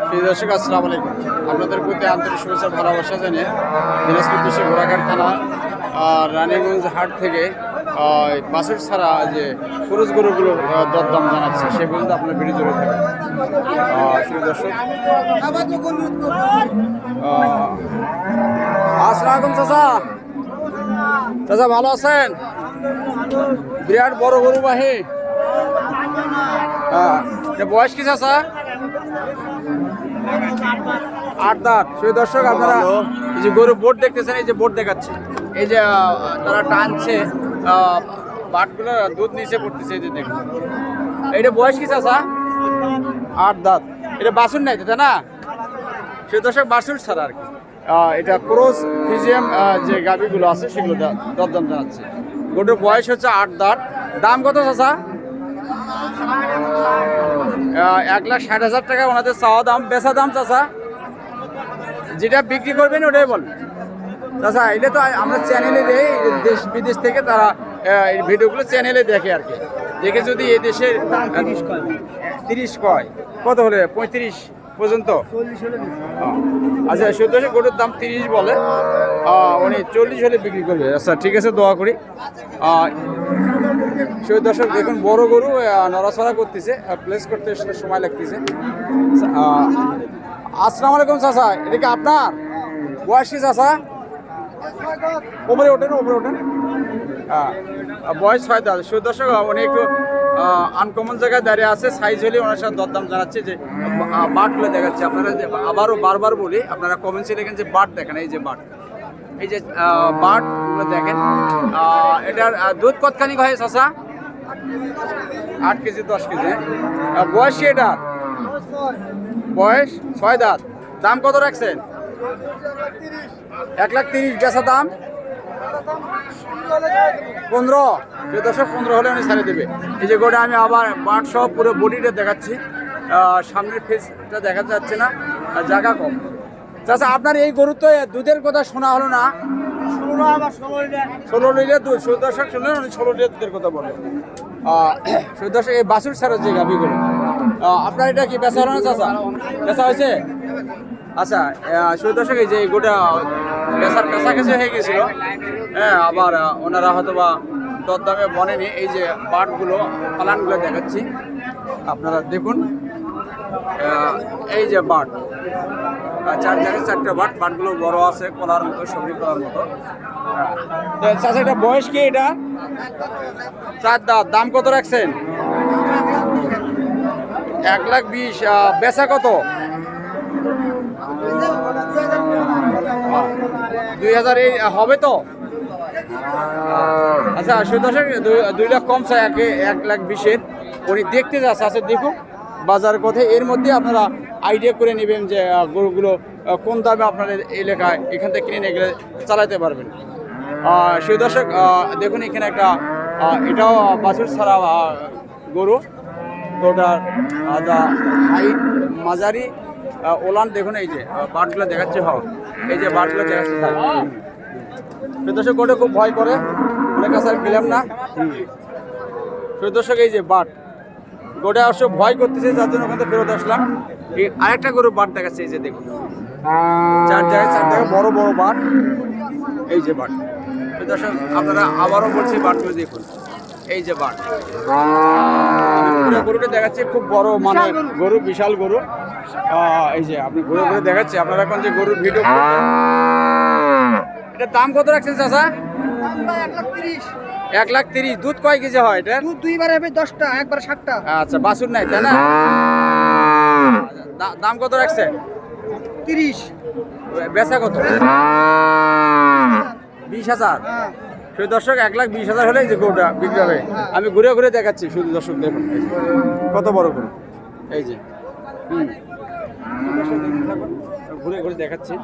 প্রিয় দর্শক আসসালামু আলাইকুম। আপনাদের প্রতি আন্তরিক শুভেচ্ছা ভালোবাসা জানিয়ে দিনাজপুর দেশে ঘোড়াঘাট থানা রানীগঞ্জ হাট থেকে বাসের ছাড়া যে পুরুষ গরুগুলোর আহ, দরদাম জানাচ্ছে সে পর্যন্ত আপনার ভিডিও জুড়ে থাকে প্রিয় দর্শক আসসালামু চাচা। চাচা ভালো আছেন? বিরাট বড় গরু বাহি হ্যাঁ বয়স কি চাচা? আট দাঁত সেই দর্শক আপনারা এই যে গরু বোট দেখতেছেন এই যে বোট দেখাচ্ছে। এই যে তারা টানছে বাটগুলো দুধ নিচে পড়তেছে এই যে দেখুন। এইটা বয়স কি চাচা? আট দাঁত এটা বাসুর নাই তাই না? সেই দর্শক বাসুর ছাড়া আর কি। এটা ক্রোস ফিজিয়াম যে গাভিগুলো আছে সেগুলো দরদাম জানাচ্ছে। গরুর বয়স হচ্ছে আট দাঁত দাম কত আহ, এক লাখ ষাট হাজার টাকা ওনাদের চাওয়া দাম বেচা দাম চাচা। যেটা বিক্রি করবেন ওটাই বল। চাচা এটা তো আমরা চ্যানেলে দেই দেশ বিদেশ থেকে তারা এই ভিডিওগুলো চ্যানেলে দেখে আর কি। দেখে যদি এই দেশের তিরিশ কয়। কত হলে? পঁয়ত্রিশ? পর্যন্ত? আচ্ছা সদ্য গরুর দাম তিরিশ বলে। উনি চল্লিশ হলে বিক্রি করবে। আচ্ছা ঠিক আছে দোয়া করি। সেই দর্শক দেখুন বড় গরু নড়াচড়া করতেছে প্লেস করতে সময় লাগতেছে। আসসালামু আলাইকুম চাচা। এটা কি আপনার? বয়স চাচা? ওপরে ওঠেন ওপরে ওঠেন। হ্যাঁ বয়স ছয় দাদা দর্শক উনি একটু আনকমন জায়গায় দাঁড়িয়ে আছে। সাইজ হলে ওনার সাথে দরদাম জানাচ্ছে যে বাটগুলো দেখাচ্ছে আপনারা আবারও বারবার বলি, আপনারা কমেন্টসে দেখেন যে বাট দেখেন, এই যে বাট। এই যে বাটগুলো দেখেন। এটার দুধ কতখানি হয় চাচা? আট কেজি, দশ কেজি। বয়স কি এটার? বয়স ছয় দাঁত। দাম কত রাখছেন? এক লাখ তিরিশ। বেচা দাম? পনেরো। দশক পনেরো হলে উনি ছাড়ে দেবে। এই যে গোটা আমি আবার বাট সহ পুরো বডিটা দেখাচ্ছি। সামনের ফেসটা দেখা যাচ্ছে না জায়গা কম। চাচা আপনার এই গরু তো দুধের কথা শোনা হলো না। ষোলো লিটার। দুধ ষোলো দশক শুনলেন উনি ষোলো লিটার দুধের কথা বলেন ষোলো দশক এই বাসুর ছাড়া যে গাভিগুলো আপনার এটা কি বেচা হলো না চাচা? বেচা হয়েছে? আচ্ছা ষোলো দশক এই যে গোটা বেচার কাছাকাছি হয়ে গেছিল। হ্যাঁ আবার ওনারা হয়তো বা দরদামে বনেনি। এই যে বাটগুলো পালানগুলো দেখাচ্ছি। আপনারা দেখুন। এই যে বাট চার জায়গায় চারটে বাট বাটগুলো বড় আছে কলার মতো সবজি কলার মতো। এটা বয়স কি এটা? চার দাঁত দাম কত রাখছেন? এক লাখ বিশ বেচা কত? দুই হাজার এই হবে তো? আচ্ছা সুদর্শক দুই লাখ কম চাই এক এক লাখ বিশের। উনি দেখতে যাচ্ছে আচ্ছা দেখুন। বাজার কথা এর মধ্যে আপনারা আইডিয়া করে নেবেন যে গরুগুলো কোন দামে আপনাদের এলাকায় এখান থেকে কিনে নিয়ে গেলে চালাতে পারবেন। সেই দর্শক দেখুন এখানে একটা এটাও বাছুর ছাড়া গরু। ওটার হাইট মাঝারি ওলান দেখুন এই যে বাটগুলো দেখাচ্ছে হ এই যে বাটগুলো দেখাচ্ছে দর্শক ওটা খুব ভয় করে অনেক কাছে আর না। সেই দর্শক, এই যে বাট গোটা অবশ্য ভয় করতেছে, যার জন্য ওখান ফেরত আসলাম। এই আরেকটা গরু বাট দেখাচ্ছে, এই যে দেখুন। চার জায়গায় চার জায়গায় বড় বড় বাট এই যে বাট দর্শক, আপনারা আবারও বলছি বাটগুলো দেখুন। এই যে বাট গরুটা দেখাচ্ছি, খুব বড় মানে গরু, বিশাল গরু। এই যে আপনি ঘুরে ঘুরে দেখাচ্ছি, আপনারা এখন যে গরুর ভিডিও এটার দাম কত রাখছেন তিরিশ। দুধ কয় কেজি হয় এটা? দুধ দুইবার হবে দশটা একবার ষাটটা আচ্ছা বাছুর নাই তাই না? দাম কত রাখছেন তিরিশ। বেচা কত? বিশ হাজার। হ্যাঁ। শুধু দর্শক এক লাখ বিশ হাজার হলে যে গরুটা বিক্রি হবে। আমি ঘুরে ঘুরে দেখাচ্ছি শুধু দর্শক দেখুন। কত বড় গরু? এই যে। ঘুরে ঘুরে দেখাচ্ছি।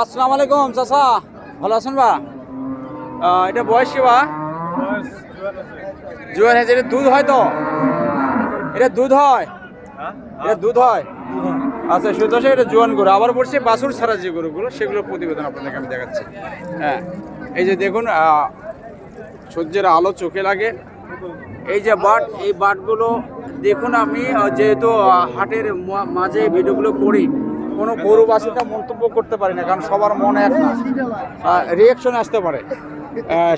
আসসালামু আলাইকুম চাচা। ভালো আছেন বা? এটা বয়স বা? জোয়ার হয়েছে এটা দুধ হয় তো? এটা দুধ হয়? এটা দুধ হয়? আচ্ছা শুধু দর্শক এটা জোয়ান গরু। আবার বলছি বাছুর ছাড়া যে গরুগুলো সেগুলো প্রতিবেদন আপনাদেরকে আমি দেখাচ্ছি। হ্যাঁ এই যে দেখুন সূর্যের আলো চোখে লাগে। এই যে বাট এই বাটগুলো দেখুন আমি যেহেতু হাটের মাঝে ভিডিওগুলো করি কোনো গরু বাসুটা মন্তব্য করতে পারি না কারণ সবার মনে এক না। রিয়েকশন আসতে পারে।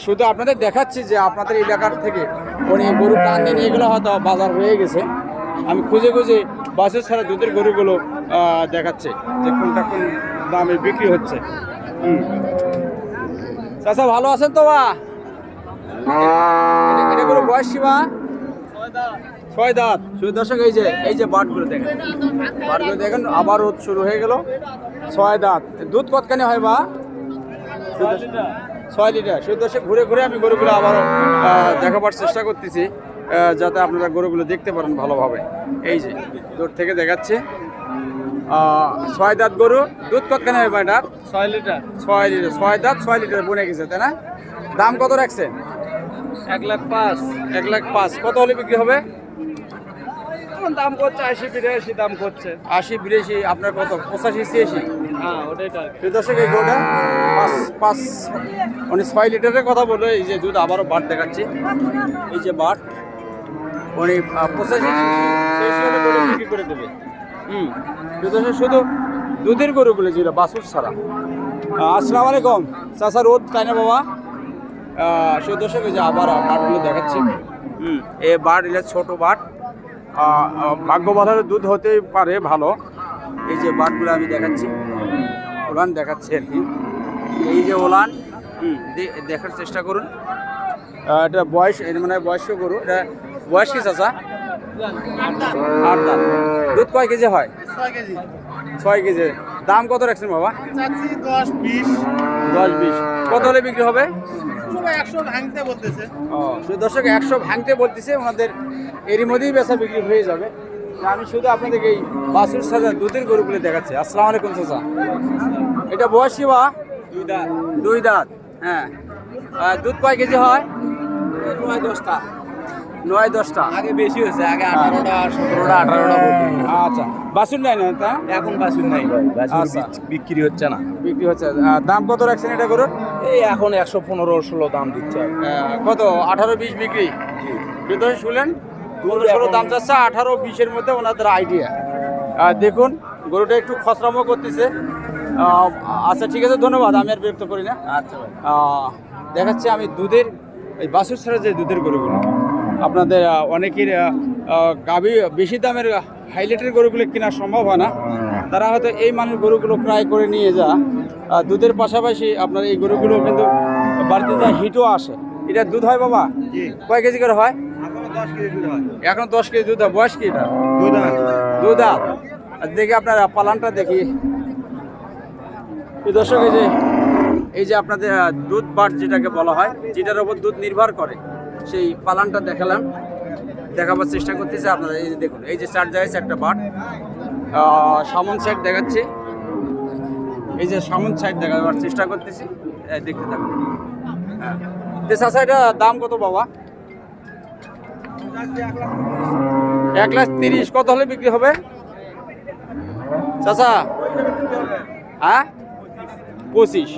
শুধু আপনাদের দেখাচ্ছি যে আপনাদের এলাকার থেকে উনি গরু টান দিয়ে নিয়ে গেলে হয়তো বাজার হয়ে গেছে। আমি খুঁজে খুঁজে বাসের ছাড়া দুধের গরুগুলো দেখাচ্ছে যে কোনটা কোন দামে বিক্রি হচ্ছে। চাচা ভালো আছেন তো বা? এটা কোনো বয়স সীমা? ছয় দাঁত শুধু দর্শক এই যে এই যে বাটগুলো দেখেন। বাটগুলো দেখেন আবার রোদ শুরু হয়ে গেল। ছয় দাঁত দুধ কতখানি হয় বা? ছয় লিটার। শুধু দর্শক ঘুরে ঘুরে আমি গরুগুলো আবার দেখাবার চেষ্টা করতেছি যাতে আপনারা গরুগুলো দেখতে পারেন ভালোভাবে। এই যে দূর থেকে দেখাচ্ছে। ছয় দাঁত গরু দুধ কতখানি হয় ভাই এটার ছয় লিটার। ছয় লিটার ছয় দাঁত ছয় লিটার বনে গেছে তাই না? দাম কত রাখছেন? এক লাখ পাঁচ। এক লাখ পাঁচ। কত হলে বিক্রি হবে? এখন দাম করছে আশি বিরাশি দাম করছে। আশি বিরাশি আপনার কত? পঁচাশি ছিয়াশি? হ্যাঁ ওটাই টার্গেট দর্শক এই গোটা পাঁচ পাঁচ উনি ছয় লিটারের কথা বলে এই যে দুধ আবারও বাট দেখাচ্ছি। এই যে বাট উনি পঁচাশি গরু বিক্রি করে দেবে। হুম দর্শক শুধু দুধের গরুগুলো ছিল বাসুর ছাড়া। আসসালামু আলাইকুম। চাচা রোদ তাই না বাবা? শুধু দর্শক যে আবার বাটগুলো দেখাচ্ছি। হুম এ বাট এটা ছোট বাট আহ, দুধ হতেই পারে ভালো। এই যে বাটগুলো আমি দেখাচ্ছি। ওলান দেখাচ্ছি আর কি। এই যে ওলান দেখার চেষ্টা করুন। এটা বয়স মানে বয়স্ক গরু। এটা বয়স কি চাচা? আট দাম দুধ কয় কেজি হয়? ছয় কেজি। দাম কত রাখছেন বাবা? দশ বিশ। দশ বিশ। কত হলে বিক্রি হবে? সবাই একশো ভাঙতে বলতেছে। ও শুধু দর্শক একশো ভাঙতে বলতেছে ওনাদের এরই মধ্যেই বেচা বিক্রি হয়ে যাবে। আমি শুধু আপনাদেরকে এই বাসুর সাজা দুধের গরুগুলো দেখাচ্ছি। আসসালামু আলাইকুম চাচা। এটা বয়স বা? দুই দাঁত। দুই দাঁত হ্যাঁ। দুধ কয় কেজি হয়? নয় দশটা। নয় দশটা। আগে বেশি হয়েছে আগে আঠারোটা সতেরোটা আঠারোটা আচ্ছা। বাসুর নাই না তা এখন বাছুর নাই। আচ্ছা। বিক্রি হচ্ছে না। বিক্রি হচ্ছে দাম কত রাখছেন এটা গরুর? এই এখন একশো পনেরো ষোলো দাম দিচ্ছে আর কত? আঠারো বিশ বিক্রি? ভিতরে শুনলেন? পনেরো ষোলো দাম চাচ্ছে আঠারো বিশের মধ্যে ওনাদের আইডিয়া দেখুন গরুটা একটু খসরামো করতেছে। আচ্ছা ঠিক আছে ধন্যবাদ আমি আর বিরক্ত করি না। আচ্ছা দেখাচ্ছি আমি দুধের এই বাসুর ছাড়া যে দুধের গরুগুলো। আপনাদের অনেকের গাভী বেশি দামের হাইলাইটের গরুগুলো কেনা সম্ভব হয় না। তারা হয়তো এই মানুষ গরুগুলো ক্রয় করে নিয়ে যা। দুধের পাশাপাশি আপনার এই গরুগুলো কিন্তু বাড়িতে যা হিটও আসে। এটা দুধ হয় বাবা? কয় কেজি করে হয়? এখন দশ কেজি দুধ হয়। বয়স কি এটা? দুধ আর দেখি আপনার পালানটা দেখি। এই দর্শক এই যে এই যে আপনাদের দুধ বাট যেটাকে বলা হয় যেটার ওপর দুধ নির্ভর করে সেই পালানটা দেখালাম। দেখাবার চেষ্টা করতেছে আপনারা এই যে দেখুন এই যে চার জায়গায় একটা বাট। সামন সাইড দেখাচ্ছি। এই যে সামন সাইড দেখাবার চেষ্টা করতেছি। দেখতে থাকুন। হ্যাঁ। দাম কত বাবা? এক লাখ তিরিশ। কত হলে বিক্রি হবে? চাচা? হ্যাঁ? পঁচিশ।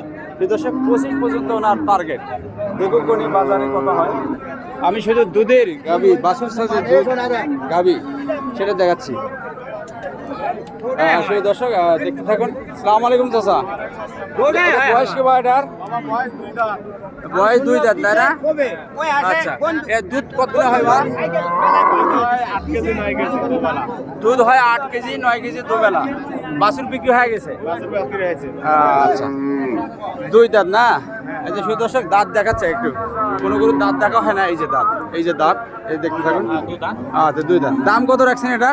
দশক পঁচিশ পর্যন্ত ওনার টার্গেট দেখুন বাজারে কত হয়? আমি শুধু দুধের গাবি বাসুর দুধ গাবি, সেটা দেখাচ্ছি। আহ, সেই দর্শক দেখতে থাকুন। সালাম আলাইকুম চাচা। বয়স কি বা এটার? বয়স দুই দাঁত তাই না? আচ্ছা। এ দুধ কত হয় বা দুধ হয় আট কেজি নয় কেজি দুবেলা। বাছুর বিক্রি হয়ে গেছে? আচ্ছা। দুই দাঁত না? এই যে শুধু দর্শক দাঁত দেখাচ্ছে একটু। কোনো কোনো দাঁত দেখা হয় না এই যে দাঁত। এই যে দাঁত এই দেখতে থাকুন। আচ্ছা দুই দাঁত। দাম কত রাখছেন এটা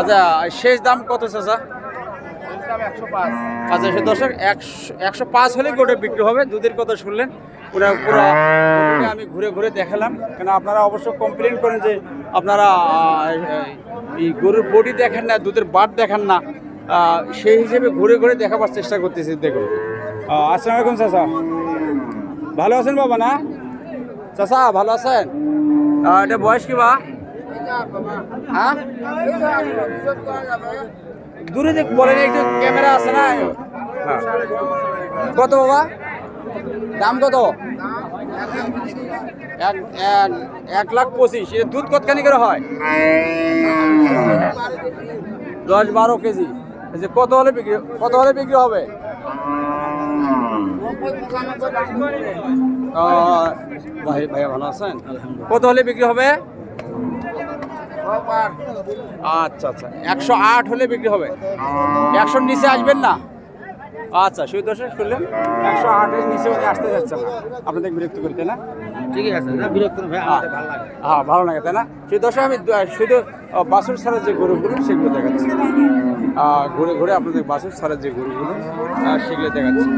আচ্ছা শেষ দাম কত চাচা? আচ্ছা দর্শক, একশো পাঁচ হলে গোটে বিক্রি হবে। দুধের কথা শুনলেন। পুরো পুরো আমি ঘুরে ঘুরে দেখালাম। কেন আপনারা অবশ্য কমপ্লেন করেন যে আপনারা এই গরুর বডি দেখেন না, দুধের বাট দেখেন না। সেই হিসেবে ঘুরে ঘুরে দেখাবার চেষ্টা করতেছি, দেখুন। আসসালামু আলাইকুম, চাচা। ভালো আছেন বাবা, না? চাচা, ভালো আছেন? এটা বয়স কি বা হ্যাঁ? দূরে দেখ বলেন একটু ক্যামেরা আছে না? হ্যাঁ। কত বাবা? দাম কত? এক এক লাখ পঁচিশ। এটা দুধ কতখানি করে হয়? দশ বারো কেজি। যে কত হলে বিক্রি কত হলে বিক্রি হবে? ভাইয়া ভালো আছেন? কত হলে বিক্রি হবে? আচ্ছা আচ্ছা। একশো আট হলে বিক্রি হবে? একশোর নিচে আসবেন না? আচ্ছা শুধু দর্শক শুনলেন একশো আটের নিচে উনি আসতে যাচ্ছে না। আপনাদের বিরক্ত করতে না? ঠিকই আছে না বিরক্ত ভাই আমাদের ভালো লাগে। হ্যাঁ ভালো লাগে তাই না? শুধু দর্শক আমি শুধু বাসুর ছাড়া যে গরুগুলো সেগুলো দেখাচ্ছি। ঘুরে ঘুরে আপনাদের বাসুর ছাড়া যে গরুগুলো সেগুলো দেখাচ্ছি।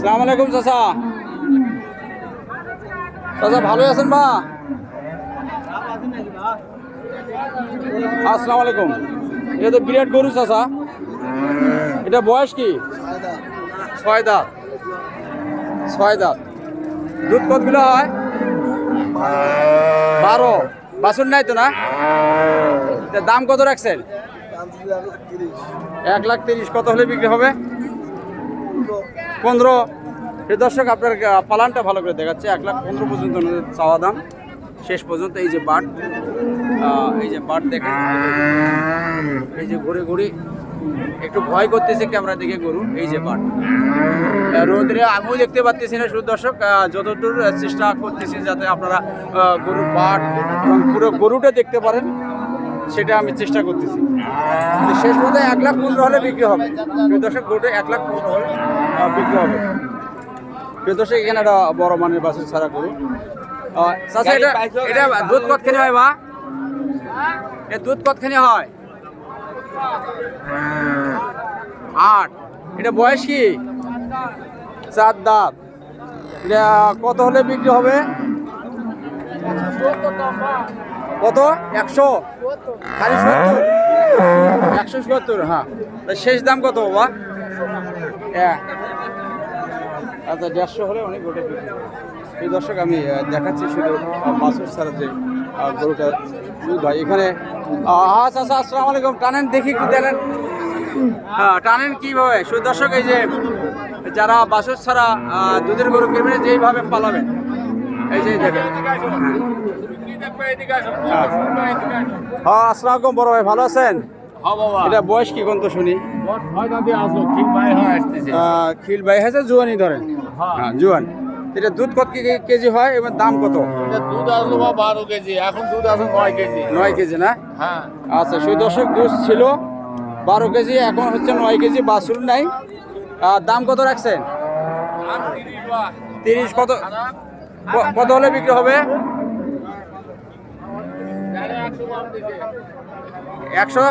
সালাম আলাইকুম চাচা। চাচা ভালো আছেন বা আসসালামু আলাইকুম। এটা তো বিরাট গরু চাচা। এটা বয়স কি? ছয় দাঁত। ছয় দাঁত। দুধ কতগুলো হয়? বারো। বাছুর নাই তো না? দাম কত রাখছেন? এক লাখ তিরিশ। কত হলে বিক্রি হবে? পনেরো। প্রিয় দর্শক, আপনার পালানটা ভালো করে দেখাচ্ছে। এক লাখ পনেরো পর্যন্ত চাওয়া দাম। শেষ পর্যন্ত এই যে বাট এই যে বাট দেখেন। এই যে ঘুরে ঘুরে একটু ভয় করতেছে ক্যামেরা দিকে গরু এই যে বাট। রোদরে আমিও দেখতে পাচ্ছি না, শুধু দর্শক যতদূর চেষ্টা করতেছি যাতে আপনারা গরুর বাট পুরো গরুটা দেখতে পারেন, সেটা আমি চেষ্টা করতেছি। শেষ পর্যন্ত এক লাখ পনেরো হলে বিক্রি হবে। দর্শক, গরুটা এক লাখ পনেরো হলে বিক্রি হবে। প্রিয় দর্শক এখানে একটা বড় মানের বাসের ছাড়া গরু। আহ, এটা এটা দুধ কতখানি হয় বা এ দুধ কতখানি হয়? আট। এটা বয়স কি? চার দাঁত। এটা কত হলে বিক্রি হবে? কত? একশো? খালি সত্তর? একশো সত্তর হ্যাঁ। শেষ দাম কত বাবা? হ্যাঁ আচ্ছা দেড়শো হলে অনেক গোটে বিক্রি এই দর্শক আমি দেখাচ্ছি শুধু মাসুর ছাড়া যে গরুটা দুধ হয় এখানে আচ্ছা আচ্ছা আসসালামু আলাইকুম। টানেন দেখি একটু টানেন। হ্যাঁ টানেন কীভাবে শুধু দর্শক এই যে যারা বাসুর ছাড়া দুধের গরু কিনবেন যেইভাবে পালাবেন। এই যে দেখেন। হ্যাঁ আসসালামু আলাইকুম বড় ভাই ভালো আছেন? এটা বয়স কি কোন তো শুনি? খিল ভাই আছে জুয়ানি ধরেন। হ্যাঁ জুয়ান। এটা দুধ কত কেজি হয় এবং দাম কত? দুধ আসলো বা বারো কেজি এখন দুধ আসলো নয় কেজি। নয় কেজি না? হ্যাঁ। আচ্ছা সেই দশক দুধ ছিল বারো কেজি এখন হচ্ছে নয় কেজি বাছুর নাই। আর দাম কত রাখছেন? তিরিশ কত? কত হলে বিক্রি হবে? একশো?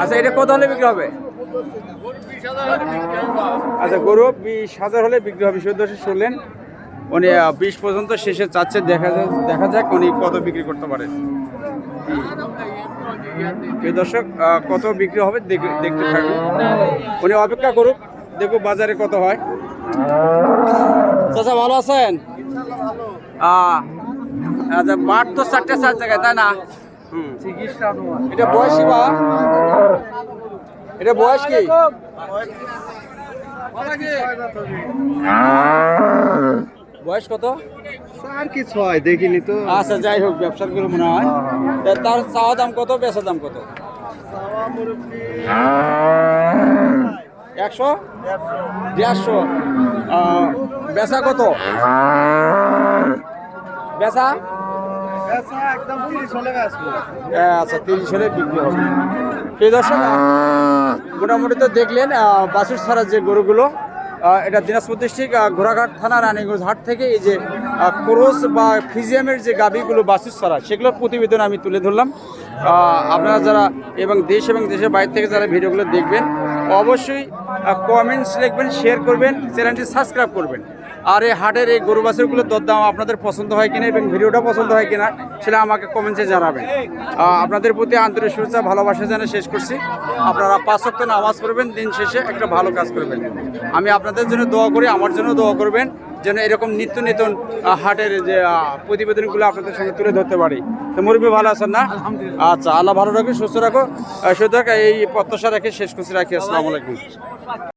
আচ্ছা এটা কত হলে বিক্রি হবে? আচ্ছা গরু বিশ হাজার হলে বিক্রি হবে। শুধু শুনলেন। উনি বিশ পর্যন্ত শেষে চাচ্ছে, দেখা যাক দেখা যাক উনি কত বিক্রি করতে পারে। প্রিয় দর্শক কত বিক্রি হবে দেখ- দেখতে থাকুন। উনি অপেক্ষা করুক দেখুক বাজারে কত হয়। চাচা, ভালো আছেন? আচ্ছা মাঠ তো চারটে চার জায়গায়, তাই না? এটা বয়সী বা এটা বয়স কি? বয়স কত? আর কি ছয় দেখিনি তো। আচ্ছা যাই হোক ব্যবসার করে মনে হয়। তার চাওয়া দাম কত বেচা দাম কত? একশো? দেড়শো। বেচা কত? বেচা? আচ্ছা তিরিশ হলে বিক্রি হবে। প্রিয় মোটামুটি তো দেখলেন বাছুর ছাড়া যে গরুগুলো এটা দিনাজপুর ডিস্ট্রিক্ট ঘোড়াঘাট থানা, রানীগঞ্জ হাট থেকে এই যে ক্রোস বা ফিজিয়ামের যে গাবিগুলো বাছুর ছাড়া, সেগুলোর প্রতিবেদন আমি তুলে ধরলাম। আপনারা যারা এবং দেশ এবং দেশের বাইরে থেকে যারা ভিডিওগুলো দেখবেন, অবশ্যই কমেন্টস লিখবেন শেয়ার করবেন, চ্যানেলটি সাবস্ক্রাইব করবেন। আর এই হাটের এই গরু বাছুরগুলোর দরদাম আপনাদের পছন্দ হয় কিনা এবং ভিডিওটা পছন্দ হয় কিনা সেটা আমাকে কমেন্টসে জানাবেন। আপনাদের প্রতি আন্তরিক শুভেচ্ছা ভালোবাসা জানিয়ে শেষ করছি। আপনারা পাঁচ ওয়াক্ত নামাজ পড়বেন দিন শেষে একটা ভালো কাজ করবেন। আমি আপনাদের জন্য দোয়া করি আমার জন্য দোয়া করবেন যেন এরকম নিত্য নতুন হাটের যে প্রতিবেদনগুলো আপনাদের সঙ্গে তুলে ধরতে পারি। তো মুরব্বী ভালো আছেন না? আচ্ছা আল্লাহ ভালো রাখো সুস্থ রাখো সুতরাং এই প্রত্যাশা রেখে শেষ করছি রাখি। আসসালামু আলাইকুম।